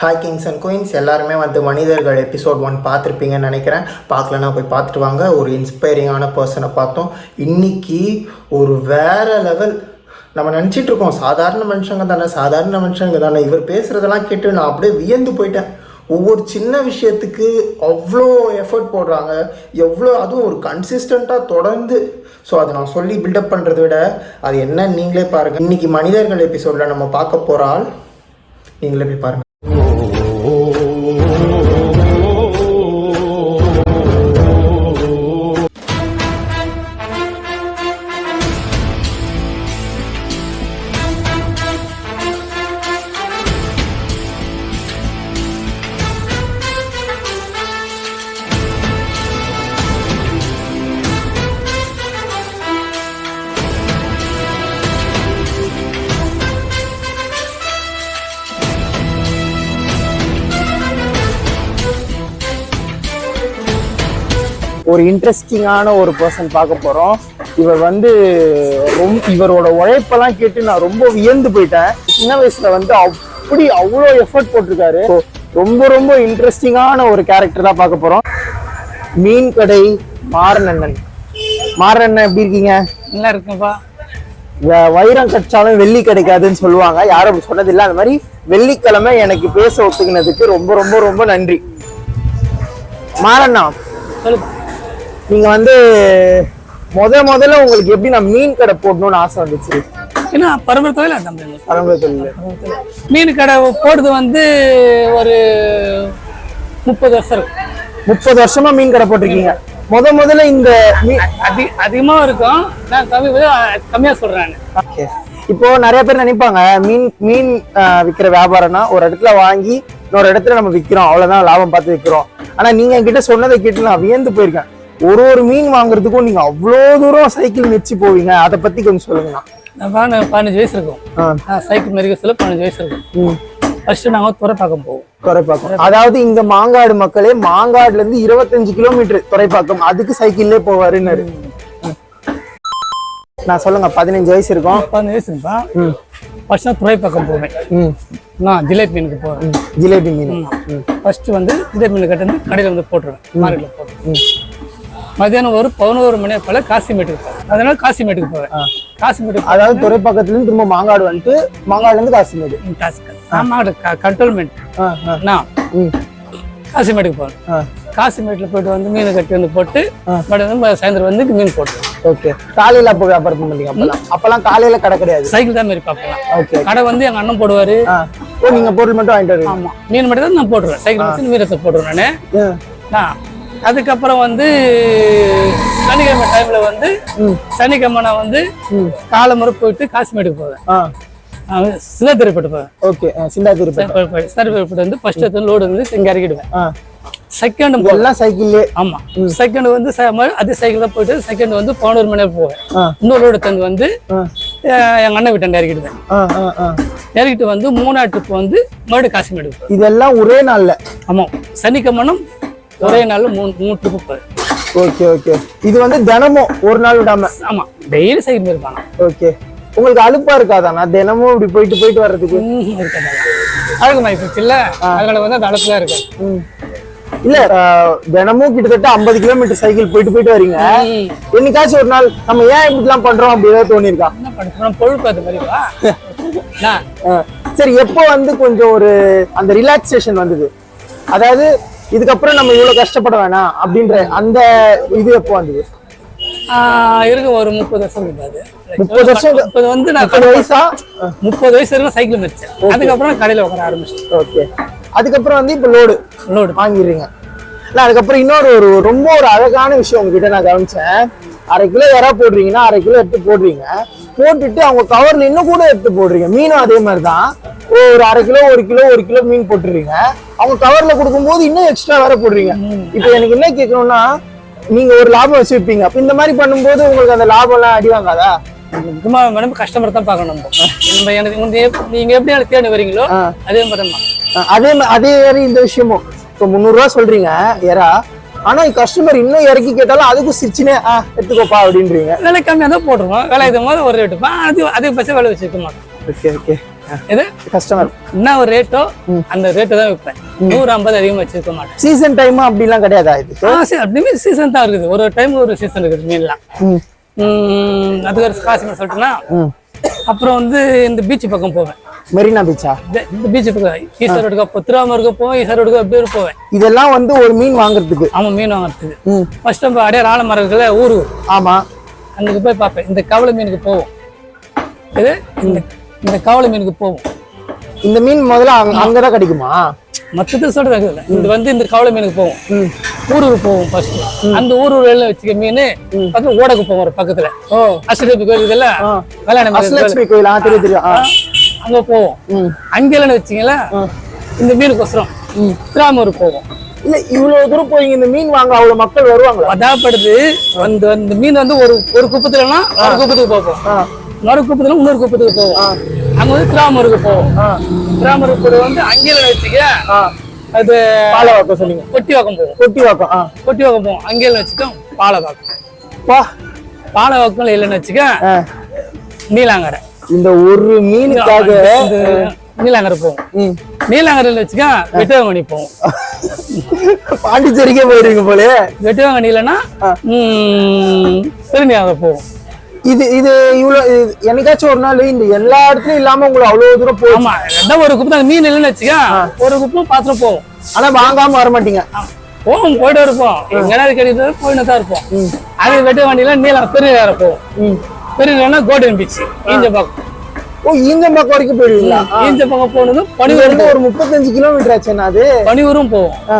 Hi Kings and queens எல்லாருமே வந்து மனிதர்கள் எபிசோட் ஒன் பார்த்துருப்பீங்கன்னு நினைக்கிறேன். பார்க்கலனா போய் பார்த்துட்டு வாங்க. ஒரு இன்ஸ்பைரிங்கான பர்சனை பார்த்தோம். இன்னைக்கு ஒரு வேற லெவல் நம்ம நினச்சிட்டு இருக்கோம். சாதாரண மனுஷங்க தானே சாதாரண மனுஷங்க தானே. இவர் பேசுகிறதெல்லாம் கேட்டு நான் அப்படியே வியந்து போயிட்டேன். ஒவ்வொரு சின்ன விஷயத்துக்கு அவ்வளோ எஃபர்ட் போடுறாங்க. எவ்வளோ அதுவும் ஒரு கன்சிஸ்டண்ட்டாக தொடர்ந்து. ஸோ அதை நான் சொல்லி பில்டப் பண்ணுறதை விட அது என்ன நீங்களே பாருங்கள் இன்றைக்கி மனிதர்கள் எபிசோடில் நம்ம பார்க்க போகிற ஆள் நீங்களே போய் பாருங்கள் ஒரு இன்ட்ரெஸ்டிங்கான ஒரு பர்சன் பார்க்க போறோம். இவர் வந்து ரொம்ப இவரோட உழைப்பெல்லாம் கேட்டு நான் ரொம்ப வியந்து போயிட்டேன். சின்ன வயசுல வந்து அப்படி அவ்வளோ எஃபர்ட் போட்டிருக்காரு. ரொம்ப ரொம்ப இன்ட்ரெஸ்டிங்கான ஒரு கேரக்டர் தான் பார்க்க போறோம். மீன் கடை மாரநண்ணன் மாரண்ணன் எப்படி இருக்கீங்க? நல்லா இருக்குப்பா வைரம் கச்சாலும் வெள்ளி கிடைக்காதுன்னு சொல்லுவாங்க. யாரும் அப்படி சொன்னதில்லை. அந்த மாதிரி வெள்ளிக்கிழமை எனக்கு பேச ஒத்துக்கினதுக்கு ரொம்ப ரொம்ப ரொம்ப நன்றி. மாரண்ணா சொல்லுப்பா நீங்க வந்து முத முதல்ல உங்களுக்கு எப்படி நான் மீன் கடை போடணும்னு ஆசை வந்துச்சு? ஏன்னா பரம்பரை தொழில் அதான். பரம்பரை தொழில்? மீன் கடை போடுறது வந்து ஒரு முப்பது வருஷம் முப்பது வருஷமா மீன் கடை போட்டிருக்கீங்க. முத முதல்ல இந்த மீன் அதி அதிகமாக இருக்கும். நான் கம்மி கம்மியாக சொல்கிறேன் Okay. இப்போ நிறைய பேர் நினைப்பாங்க மீன் மீன் ஆஹ், விக்கிற வியாபாரம்னா ஒரு இடத்துல வாங்கி இன்னொரு இடத்துல நம்ம விக்கிறோம். அவ்வளவுதான் லாபம் பார்த்து விக்கிறோம். ஆனா நீங்க என்கிட்ட சொன்னதை கேட்டு நான் வியந்து போயிருக்கேன். ஒரு ஒரு மீன் வாங்குறதுக்கும் நீங்க அவ்வளோ தூரம் சைக்கிள் மிச்சு போவீங்க. அதை பத்தி கொஞ்சம் சொல்லுங்கண்ணா. பதினஞ்சு வயசு இருக்கும். சைக்கிள் மெரிக்கஸில் பதினஞ்சு வயசு இருக்கும். ஃபர்ஸ்ட் நாங்கள் துறைப்பாக்கம் போவோம். துறைப்பாக்கம். அதாவது இங்க மாங்காடு மக்களே மாங்காடுல இருந்து இருபத்தஞ்சு கிலோமீட்டர் துறைப்பாக்கம். அதுக்கு சைக்கிள்லே போவாருன்னாரு. நான் சொல்லுங்க பதினஞ்சு வயசு இருக்கும். பதினஞ்சு வயசு இருப்பா ம். ஃபர்ஸ்ட் துறைப்பாக்கம் போவேன். நான் ஜிலேபி மீனுக்கு போவேன். ஜிலேபி மீன். ஃபர்ஸ்ட் வந்து ஜிலேபி மீன் கட்டு வந்து கடையில் வந்து போட்டுருவேன். மார்க்கெட்டில் போட்டுருவேன். மதியானம் ஒரு பதினோரு மணி போல காசிமேட்டுக்கு போவேன் அதனால காசிமேட்டுக்கு போவேன் காசிமேட்டுக்கு அதாவது துறைப்பாக்கத்துல இருந்து திரும்ப மாங்காடு வந்துட்டு மாங்காடுல இருந்து காசிமேடு. காசு ஆமாம் கண்ட்ரோல்மெண்ட் நான் காசிமேட்டுக்கு போவேன் ஆ. காசிமேட்டில் போயிட்டு வந்து மீன் கட்டி வந்து போட்டு மறுபடியும் வந்து சாயந்தரம் வந்து மீன் போட்டுருவேன் ஓகே. காலையில அப்போ வியாபாரம் பண்ணீங்க அப்பெல்லாம்? அப்பெல்லாம் காலையில கடை கிடையாது. சைக்கிள் தான் மாரி பார்க்கலாம் ஓகே. கடை வந்து எங்கள் அண்ணன் போடுவார். ஓ நீங்க பொருள் மட்டும் வாங்கிட்டு வருவீங்க? ஆமாம் மீன் மட்டும் தான் நான் போட்டுருவேன். சைக்கிள் வச்சு மீனத்தை போட்டுருவேன் நான். ஆ. நான் அதுக்கப்புறம் வந்து சனிக்கிழமை டைமில் வந்து சனிக்கிழமை நான் வந்து காலை முறை போயிட்டு காசிமேட்டுக்கு போவேன். ஆ. சிலத்திரைப்பட்டு போவேன். ஓகே சிந்தா திருப்பி சிலத்திரைப்பட்டு வந்து ஃபர்ஸ்ட் எடுத்து லோடு வந்து இங்கே இறக்கிடுவேன். செகண்ட் எல்லாம் சைக்கிள்லே ஆமா. செகண்ட் வந்து அதே சைக்கிள் தான் போயிட்டு செகண்ட் வந்து பதினோரு மணி நேரம் போவேன். இன்னொரு ரோடு தந்து வந்து எங்க அண்ணன் வீட்டாண்ட இறக்கிடுவேன். இறக்கிட்டு வந்து மூணாவது ட்ரிப் வந்து மறுபடியும் காசிமேடு போவேன். இதெல்லாம் ஒரே நாள்ல. ஆமா. சனிக்கிழமனும் ஒரே நாள்ல மூணு மூணு ட்ரிப்பு ஓகே ஓகே இது வந்து தினமும் ஒரு நாள் விடாம? ஆமா டெய்லி சைக்கிள் இருப்பாங்க. ஓகே உங்களுக்கு அலுப்பா இருக்காதா? நான் தினமும் இப்படி போயிட்டு போயிட்டு வர்றதுக்கு. இருக்காங்க அழகு மாய்ப்பு இல்ல. அதனால வந்து அந்த அளப்புலாம் இருக்கு ம். இல்ல தினமும் கிட்டத்தட்ட ஐம்பது கிலோமீட்டர் சைக்கிள் போயிட்டு போயிட்டு வரீங்க. என்னைக்காச்சும் ஒரு நாள் நம்ம ஏன் இப்படிலாம் பண்றோம் அப்படி ஏதாவது தோணிருக்கா பொழுப்பு அது மாதிரி. சரி எப்போ வந்து கொஞ்சம் ஒரு அந்த ரிலாக்ஸேஷன் வந்தது? அதாவது இதுக்கப்புறம் நம்ம இவ்வளவு கஷ்டப்பட வேணாம் அப்படின்ற அந்த இது எப்போ வந்தது? ஆஹ் இருக்கு ஒரு முப்பது வருஷம் இருக்காது முப்பது வருஷம் முப்பது வந்து நான் முப்பது வயசா? முப்பது வயசு வரைக்கும் சைக்கிள் மிதிச்சேன் அதுக்கப்புறம் கடையில உட்கார ஆரம்பிச்சேன் ஓகே அதுக்கப்புறம் வந்து இப்போ லோடு லோடு வாங்கிடுறீங்க. இல்லை அதுக்கப்புறம் இன்னொரு ஒரு ரொம்ப ஒரு அழகான விஷயம் உங்ககிட்ட நான் கவனிச்சேன். அரை கிலோ இறா போடுறீங்கன்னா அரை கிலோ எடுத்து போடுறீங்க. போட்டுட்டு அவங்க கவர்ல இன்னும் கூட எடுத்து போடுறீங்க. மீனும் அதே மாதிரி தான் ஒரு அரை கிலோ ஒரு கிலோ ஒரு கிலோ மீன் போட்டுறீங்க. அவங்க கவர்ல கொடுக்கும்போது இன்னும் எக்ஸ்ட்ரா வேற போடுறீங்க. இப்போ எனக்கு என்ன கேட்கணும்னா நீங்க ஒரு லாபம் வச்சு வைப்பீங்க அப்ப இந்த மாதிரி பண்ணும்போது உங்களுக்கு அந்த லாபம் எல்லாம் அடி வாங்காதா? சும்மா மேடம் கஸ்டமர் தான் பார்க்கணும் நம்ம. எனக்கு நீங்க எப்படி எனக்கு தேடி வரீங்களோ. அதே மாதிரி அதே அதே மாதிரி இந்த விஷயமும். இப்போ முந்நூறுரூவா சொல்றீங்க எறா ஆனா கஸ்டமர் இன்னும் இறக்கி கேட்டாலும் அதுக்கும் சிரிச்சுனே எடுத்துக்கோப்பா அப்படின்றீங்க. விலை கம்மியாக தான் போட்டுருவோம் விலை இது போது ஒரு ரேட்டு அது அதிகபட்சம் விலை வச்சுக்க மாட்டோம். ஓகே ஓகே இது கஸ்டமர் என்ன ஒரு ரேட்டோ அந்த ரேட்டு தான் விற்பேன். நூறு ஐம்பது அதிகமாக வச்சிருக்க மாட்டேன். சீசன் டைம் அப்படிலாம் கிடையாதா இது? அப்படியே சீசன் தான் இருக்குது. ஒரு டைம் ஒரு சீசன் இருக்குது மீன்லாம். அதுக்கு ஒரு காசு சொல்லிட்டேன்னா ம். அப்புறம் வந்து இந்த பீச் பக்கம் போவேன். மெரினா பீச்சா இந்த- பீச் பக்கம் ஈஸ்வரோடுக்கா திருவாமூருக்கு போவேன் ஈஸ்வரோடுக்கா அப்படியே போவேன். இதெல்லாம் வந்து ஒரு மீன் வாங்குறதுக்கு. ஆமாம் மீன் வாங்குறதுக்கு. ஃபர்ஸ்ட் நம்ம அப்படியே ஆலமரம் இருக்குல்ல ஊரு. ஆமா. அங்கே போய் பார்ப்பேன். இந்த கவலை மீனுக்கு போவோம். இது? இந்த கவலை மீனுக்கு போவோம். இந்த மீன் முதல்ல அங்க- அங்கதான் கிடைக்குமா? மொத்தத்தில் சொல்றது இது வந்து இந்த கவலை மீனுக்கு போவோம். ஊருக்கு போவோம் ஃபர்ஸ்ட் அந்த ஊர் ஊரில் வச்சுக்க மீன் பக்கத்துல ஓடக்கு போவோம் ஒரு பக்கத்துல. ஓ. அஷ்டபி கோயில் இதெல்லாம். கல்யாணம் கோயில். தெரியும் தெரியும். அங்க போவோம். அங்க இல்லைன்னு வச்சிங்களா இந்த மீனுக்கோசரம் திருவாமூர் போவோம் இல்ல இவ்வளவு தூரம் போய் இந்த மீன் வாங்க அவ்வளவு மக்கள் வருவாங்களா? அதாப்படுது அந்த அந்த மீன் வந்து ஒரு ஒரு குப்பத்துலனா ஒரு குப்பத்துக்கு போவோம் ஆ. மறு குப்பத்துல இன்னொரு குப்பத்துக்கு போவோம் அங்க வந்து திருவாமூருக்கு போவோம் திருவாமூருக்கு போய் வந்து அங்கேயில வச்சுக்க அது பாலவாக்கம் சொன்னீங்க. கொட்டிவாக்கம் போவோம். கொட்டி வாக்கம் ஆ. கொட்டிவாக்கம் போவோம். அங்கேயில வச்சுக்கோம் பாலவாக்கம். பா. பாலவாக்கம் இல்லைன்னு வச்சுக்க. நீலாங்கரை. இந்த ஒரு மீனுக்காக நீலாங்கரை போவோம். ம். நீலாங்கரையில் வச்சுக்க வெட்டுவாங்கனி போவோம். பாண்டிச்சேரிக்கே போயிருவீங்க போல. வெட்டுவாங்கனி இல்லைன்னா பெருநியாக போவோம். இது இது இவ்வளவு இது என்னைக்காச்சும் ஒரு நாள் இந்த எல்லா இடத்துலயும் இல்லாம உங்களை அவ்வளவு தூரம் போய் ஆமா ஒரு குப்பு மீன் இல்லைன்னு வச்சுக்க ஒரு குப்பும் பாத்திரம் போவோம். ஆனா வாங்காம வர மாட்டீங்க. போவோம் போயிட்டு இருப்போம் எங்கேயாவது கிடைக்கிறது போயிட்டு தான் இருப்போம். அது வெட்டு வண்டியில நீலம் பெருநிலை போவோம் பெருநிலைனா கோல்டன் பீச் ஈஞ்ச பக்கம் ஓ ஈங்க பக்கம் வரைக்கும் போயிடுவீங்களா ஈஞ்ச பக்கம் போனது இது பனியூர் வந்து ஒரு முப்பத்தஞ்சு கிலோமீட்டர் ஆச்சுன்னா அது? பனியூரும் போவோம். ஆ.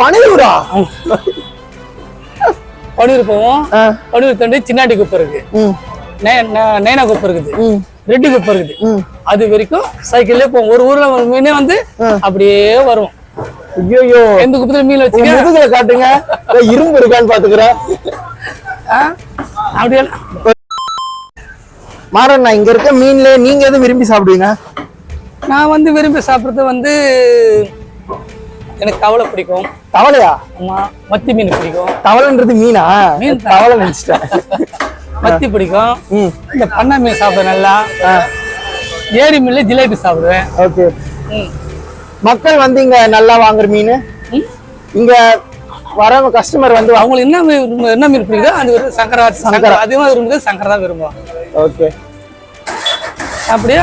பனையூரா? போவோம். பனியூர் தாண்டி சின்னாடி குப்பை இருக்கு. நைனா குப்பை இருக்குது. ரெட்டி குப்பை இருக்குது. அது வரைக்கும் சைக்கிள்லயே போவோம். ஒரு ஊர்ல மீனே வந்து அப்படியே வரும் ஐயோ எந்த குப்பத்துல மீன் வச்சுக்க முதுகுல காட்டுங்க. இரும்பு இருக்கான்னு பாத்துக்கிறேன்? அப்படியே நான் இங்க இருக்க மீன்ல நீங்க எது விரும்பி சாப்பிடுவீங்க? நான் வந்து விரும்பி சாப்பிட்றது வந்து எனக்கு கவலை பிடிக்கும். தவளையா? ஆமா மத்தி மீன் பிடிக்கும். தவளைன்றது மீனா? மீன். தவளை நினைச்சிட்டேன் மத்தி பிடிக்கும். ம். இந்த பண்ணை மீன் சாப்பிடுவேன் நல்லா. ஏரி மீன்ல ஜிலேபி சாப்பிடுவேன். ஓகே. ம். மக்கள் வந்து இங்க நல்லா வாங்குற மீன். இங்க வரவங்க கஸ்டமர் வந்து அவங்களுக்கு என்ன என்ன பிடிக்குதோ அது சங்கரா சங்கரா அதிகமாக விரும்புறது சங்கரா தான் விரும்புவாங்க. ஓகே அப்படியே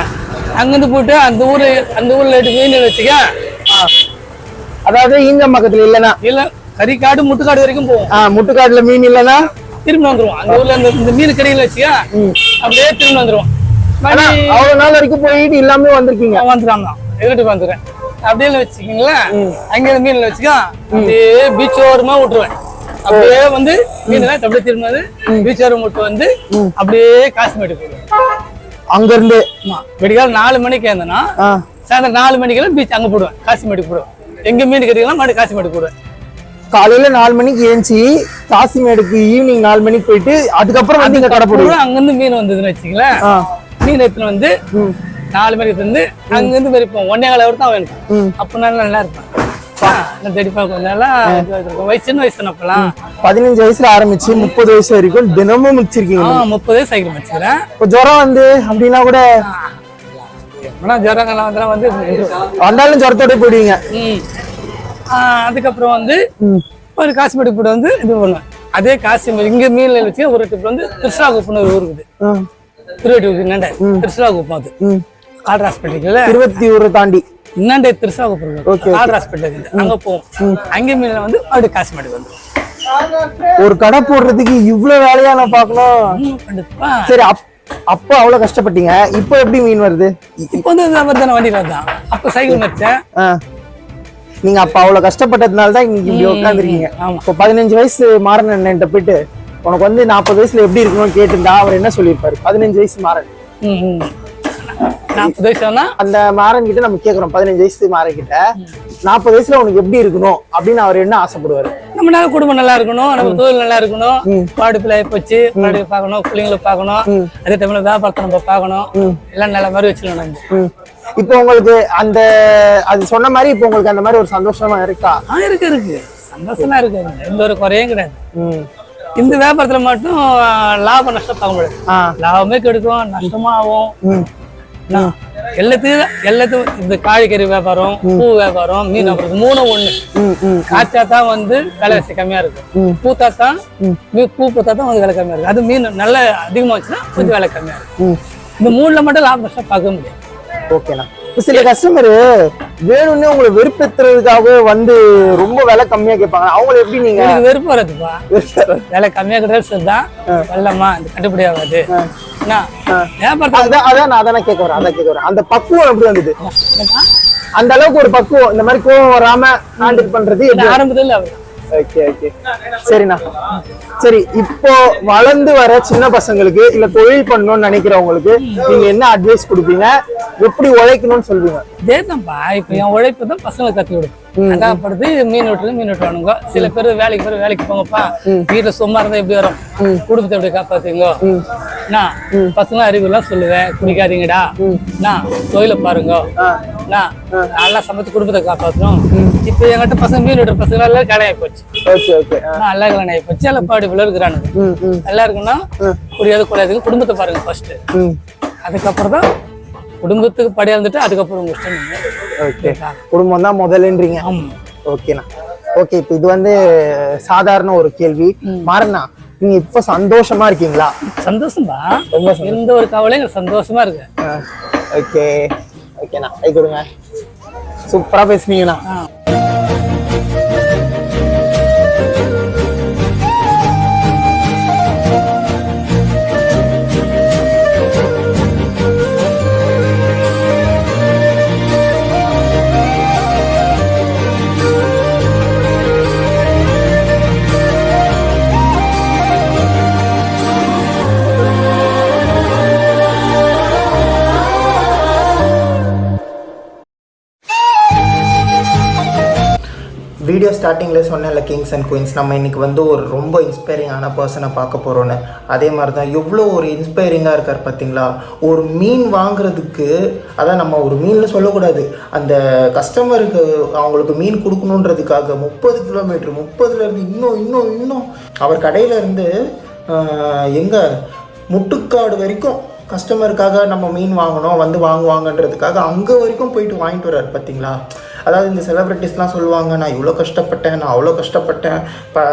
அங்கிருந்து போயிட்டு அந்த ஊர்ல அந்த ஊர்ல மீன் வச்சுக்க. அதாவது ஈஞ்சம் பக்கத்துல இல்லனா இல்ல கறிக்காடு முட்டுக்காடு வரைக்கும் போவோம். ஆ முட்டுக்காட்டுல மீன் இல்லனா திரும்பி வந்துருவோம். அந்த ஊர்ல இந்த மீன் கடையில் வச்சுக்க அப்படியே திரும்பி வந்துருவோம். ஆனா அவ்வளவு நாள் வரைக்கும் போயிட்டு இல்லாம வந்திருக்கீங்க. தான். எங்கிட்டு வந்துடுறேன். அப்படியே வச்சுக்கிங்களேன் அங்க மீன்ல வச்சுக்க அப்படியே பீச் ஓரமா விட்டுருவேன். அப்படியே வந்து மீன் அப்படியே திரும்ப பீச் ஓரம் விட்டு வந்து அப்படியே காசிமேட்டு போயிடுவேன் அங்க இருந்து ஆமா. விடிகால நாலு மணிக்கு இருந்தேன்னா சாயந்தரம் நாலு மணிக்கெல்லாம் பீச் அங்க போடுவேன். காசிமேட்டுக்கு போடுவேன். எங்க மீன் கிடைக்கலாம் மறுபடியும் காசிமேட்டுக்கு போடுவேன். காலையில நாலு மணிக்கு ஏஞ்சி காசிமேடுக்கு ஈவினிங் நாலு மணிக்கு போயிட்டு அதுக்கப்புறம் வந்து இங்க கடை அப்புறம் அங்கிருந்து மீன் வந்ததுன்னு வச்சுங்களேன் மீன் எடுத்துன்னு வந்து நாலு மணிக்கு வந்து அங்கிருந்து வெறிப்போம் ஒன்னே கால வரைக்கும் தான் வேணும் ம். அப்போ நான் நல்லா இருப்பேன். வயசு வயசு பதினஞ்சு வயசுல ஆரம்பிச்சு முப்பது வயசு வரைக்கும் தினமும் முடிச்சிருக்கீங்க முப்பதே சைக்கிள் வச்சுக்கிறேன் இப்போ ஜுரம் வந்து அப்படின்னா கூட ஜுரங்கள்லாம் வந்தாலும் வந்து. வந்தாலும் ஜுரத்தோட போயிடுவீங்க. அதுக்கப்புறம் வந்து. ஒரு காசிமேட்டுக்கு போட்டு வந்து இது பண்ணுவேன். அதே காசிமேடு இங்க மீன்ல வச்சு ஒரு டிப் வந்து திருச்சிராகுப்பம்னு ஒரு ஊர் இருக்குது. ஆ. திருவெட்டி நண்டை திருச்சிராகுப்பம் அது. ம். கால்டர் ஹாஸ்பிட்டலுக்குல இருபத்தி ஒரு தாண்டி. நண்டை திருச்சிராகுப்பம் Okay, கால்டர் ஹாஸ்பிட்டல் இருக்குது அங்க போவோம். அங்கே மீன்ல வந்து மறுபடியும் காசிமேட்டுக்கு வந்துடும் ஒரு கடை போடுறதுக்கு இவ்வளவு வேலையா நான் பார்க்கணும். ம், கண்டிப்பா. சரி அப் அப்போ அவ்வளவு கஷ்டப்பட்டீங்க. இப்போ எப்படி மீன் வருது? இப்போ வந்து தானே வண்டியில் வந்தான் அப்போ சைக்கிள் மறிச்சேன் ஆ. நீங்க அப்ப அவ்வளவு கஷ்டப்பட்டதுனால தான் இன்னைக்கு இப்படி உட்காந்துருக்கீங்க. இப்போ பதினஞ்சு வயசு மாறன் அண்ணன்ட்ட போயிட்டு உனக்கு வந்து நாற்பது வயசுல எப்படி இருக்கணும்னு கேட்டிருந்தா அவர் என்ன சொல்லியிருப்பாரு? பதினஞ்சு வயசு மாறன். நாற்பது வயசு ஆனா அந்த மாறன் கிட்ட நம்ம கேக்குறோம் பதினஞ்சு வயசு மாறன் கிட்ட நாற்பது வயசுல உனக்கு எப்படி இருக்கணும் அப்படின்னு அவர் என்ன ஆசைப்படுவாரு? நம்ம நல்ல குடும்பம் நல்லா இருக்கணும் நம்ம தொழில் நல்லா இருக்கணும். பாடுப்பில் போச்சு பாடு பார்க்கணும் பிள்ளைங்களை பார்க்கணும். அதே டைம்ல வியாபாரத்தை நம்ம பார்க்கணும். எல்லாம் நல்ல மாதிரி வச்சுக்கணும் நம்ம. இப்போ உங்களுக்கு அந்த அது சொன்ன மாதிரி இப்போ உங்களுக்கு அந்த மாதிரி ஒரு சந்தோஷமா இருக்கா? இருக்கு இருக்கு. சந்தோஷமா இருக்கு. எந்த ஒரு குறையும் கிடையாது. இந்த வியாபாரத்துல மட்டும் லாபம் நஷ்டம் பார்க்க முடியாது. லாபமே கெடுக்கும் நஷ்டமா ஆகும்? எல்லாத்தையும் எல்லாத்தையும் இந்த காய்கறி வியாபாரம் பூ வியாபாரம் மீன் வியாபாரம் மூணு ஒண்ணு. காய்ச்சா தான் வந்து விலைவாசி கம்மியா இருக்கும் பூத்தா தான் பூ பூத்தா தான் வந்து விலை கம்மியா இருக்கும் அது மீன் நல்லா அதிகமா வச்சுன்னா கொஞ்சம் விலை கம்மியா இருக்கும் இந்த மூணுல மட்டும் லாபம் பார்க்க முடியாது. ஓகேண்ணா. சில கஸ்டமர் வேணும்னே உங்களை வெறுப்பேத்துறதுக்காக வந்து ரொம்ப விலை கம்மியா கேட்பாங்க. அவங்கள எப்படி நீங்க எனக்கு வெறுப்பு வராதுப்பா விலை கம்மியா கிடையாது சரிதான் வெள்ளமா இந்த கட்டுப்படி ஆகாது. என்ன? வியாபாரத்தை அதான் அதான் நான் அதான் கேட்க வரேன் அதான் கேட்க வரேன். அந்த பக்குவம் எப்படி வந்தது? அந்த அளவுக்கு ஒரு பக்குவம் இந்த மாதிரி கோவம் வராம ஹேண்டில் பண்றது ஆரம்பத்துல ஓகே ஓகே சரிண்ணா. சரி இப்போ வளர்ந்து வர சின்ன பசங்களுக்கு இல்ல தொழில் பண்ணணும்னு நினைக்கிறவங்களுக்கு நீங்க என்ன அட்வைஸ் கொடுப்பீங்க? எப்படி உழைக்கணும்னு சொல்வீங்க? இதேதான்ப்பா இப்ப என் உழைப்பு தான் பசங்களை கத்து விடும் அதான் படுத்து மீன் வெட்டுறது மீன் வெட்டுவானுங்க சில பேர் வேலைக்கு பேர் வேலைக்கு போங்கப்பா. வீட்டுல சும்மா இருந்தா எப்படி வரும்? குடும்பத்தை எப்படி காப்பாத்துங்க நான் பசங்க அறிவுலாம் சொல்லுவேன். குடிக்காதீங்கடா. நான் தொழில பாருங்க. நான் நல்லா சமைச்சு குடும்பத்தை காப்பாத்தணும். இப்ப என்கிட்ட பசங்க மீன் வெட்டுற பசங்க எல்லாம் கல்யாணம் போச்சு. நான் எல்லாம் கல்யாணம் ஆகி போச்சு. எல்லாம் பாடி பிள்ளை இருக்கிறானுங்க. நல்லா இருக்குன்னா குடியாது குடியாதுங்க குடும்பத்தை பாருங்க ஃபர்ஸ்ட் அதுக்கப்புறம் தான் குடும்பத்துக்கு படியா இருந்துட்டு அதுக்கப்புறம் உங்க இஷ்டம். ஓகே குடும்பம் தான் முதலுன்றீங்க. ஆமா. ஓகேண்ணா ஓகே இப்போ இது வந்து சாதாரண ஒரு கேள்வி. மாறண்ணா நீங்க இப்ப சந்தோஷமா இருக்கீங்களா? சந்தோஷம்பா? எந்த ஒரு கவலையும் சந்தோஷமா இருக்கு ஓகே ஓகேண்ணா கை கொடுங்க. சூப்பரா பேசுனீங்கண்ணா. வீடியோ ஸ்டார்டிங்கில் சொன்னேன்ல கிங்ஸ் அண்ட் குயின்ஸ் நம்ம இன்னைக்கு வந்து ஒரு ரொம்ப இன்ஸ்பைரிங்கான பர்சனை பார்க்க போகிறோன்னு அதே மாதிரி தான் எவ்வளோ ஒரு இன்ஸ்பைரிங்காக இருக்கார் பார்த்தீங்களா ஒரு மீன் வாங்குறதுக்கு அதான் நம்ம ஒரு மீனில் சொல்லக்கூடாது. அந்த கஸ்டமருக்கு அவங்களுக்கு மீன் கொடுக்கணுன்றதுக்காக முப்பது கிலோமீட்டர் முப்பதுலேருந்து இன்னும் இன்னும் இன்னும். அவர் கடையிலேருந்து எங்கே? முட்டுக்காடு வரைக்கும் கஸ்டமருக்காக நம்ம மீன் வாங்கணும் வந்து வாங்குவாங்கன்றதுக்காக அங்கே வரைக்கும் போயிட்டு வாங்கிட்டு வர்றாரு பார்த்தீங்களா அதாவது இந்த செலிப்ரிட்டிஸ்லாம் சொல்லுவாங்க நான் இவ்வளோ கஷ்டப்பட்டேன் நான் அவ்வளோ கஷ்டப்பட்டேன். இப்போ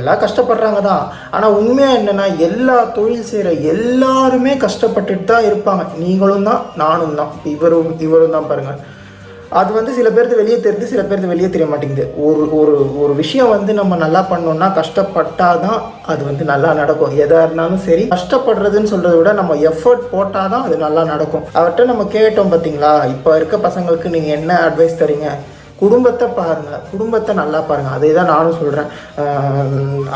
எல்லாம் கஷ்டப்படுறாங்க தான். ஆனால் உண்மையாக என்னென்னா எல்லா தொழில் செய்கிற எல்லாருமே கஷ்டப்பட்டுட்டு தான் இருப்பாங்க. நீங்களும் தான் நானும் தான். இவரும் இவரும் தான் பாருங்கள் அது வந்து சில பேருக்கு வெளியே தெரியுது சில பேருக்கு வெளியே தெரிய மாட்டேங்குது. ஒரு ஒரு ஒரு விஷயம் வந்து நம்ம நல்லா பண்ணோம்னா கஷ்டப்பட்டால் தான் அது வந்து நல்லா நடக்கும். எதாக இருந்தாலும் சரி கஷ்டப்படுறதுன்னு சொல்கிறத விட நம்ம எஃபர்ட் போட்டால் தான் அது நல்லா நடக்கும். அவர்கிட்ட நம்ம கேட்டோம் பார்த்தீங்களா இப்போ இருக்க பசங்களுக்கு நீங்கள் என்ன அட்வைஸ் தரீங்க? குடும்பத்தை பாருங்கள் குடும்பத்தை நல்லா பாருங்கள் அதே தான் நானும் சொல்கிறேன்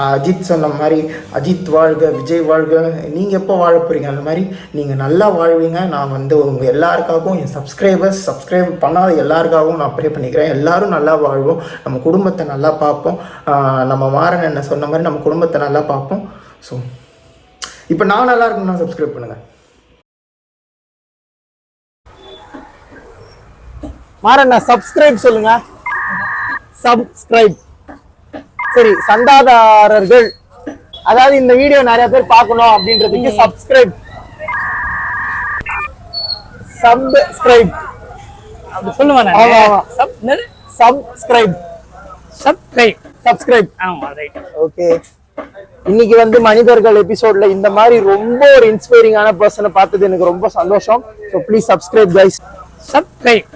அஜித் சொன்ன மாதிரி அஜித் வாழ்க விஜய் வாழ்க நீங்கள் எப்போ வாழ போகிறீங்க அந்த மாதிரி நீங்கள் நல்லா வாழ்வீங்க. நான் வந்து உங்கள் எல்லாருக்காகவும் என் சப்ஸ்கிரைபர்ஸ் சப்ஸ்கிரைப் பண்ணாத எல்லாருக்காகவும் நான் ப்ரே பண்ணிக்கிறேன். எல்லோரும் நல்லா வாழ்வோம். நம்ம குடும்பத்தை நல்லா பார்ப்போம். நம்ம மாறன் என்ன சொன்ன மாதிரி நம்ம குடும்பத்தை நல்லா பார்ப்போம். ஸோ இப்போ நான் நல்லா இருக்கணும்னா சப்ஸ்கிரைப் பண்ணுங்கள் மாறண்ணா சப்ஸ்கிரைப் சொல்லுங்க. சப்ஸ்கிரைப் சரி சந்தாதாரர்கள். அதாவது இந்த வீடியோ நிறைய பேர் பார்க்கணும் அப்படின்றதுக்கு subscribe subscribe subscribe subscribe subscribe ஆமா ரைட் ஓகே இன்னைக்கு வந்து மனிதர்கள் எபிசோட்ல இந்த மாதிரி ரொம்ப ஒரு இன்ஸ்பைரிங்கான பர்சனை பார்த்தது எனக்கு ரொம்ப சந்தோஷம். So please subscribe guys subscribe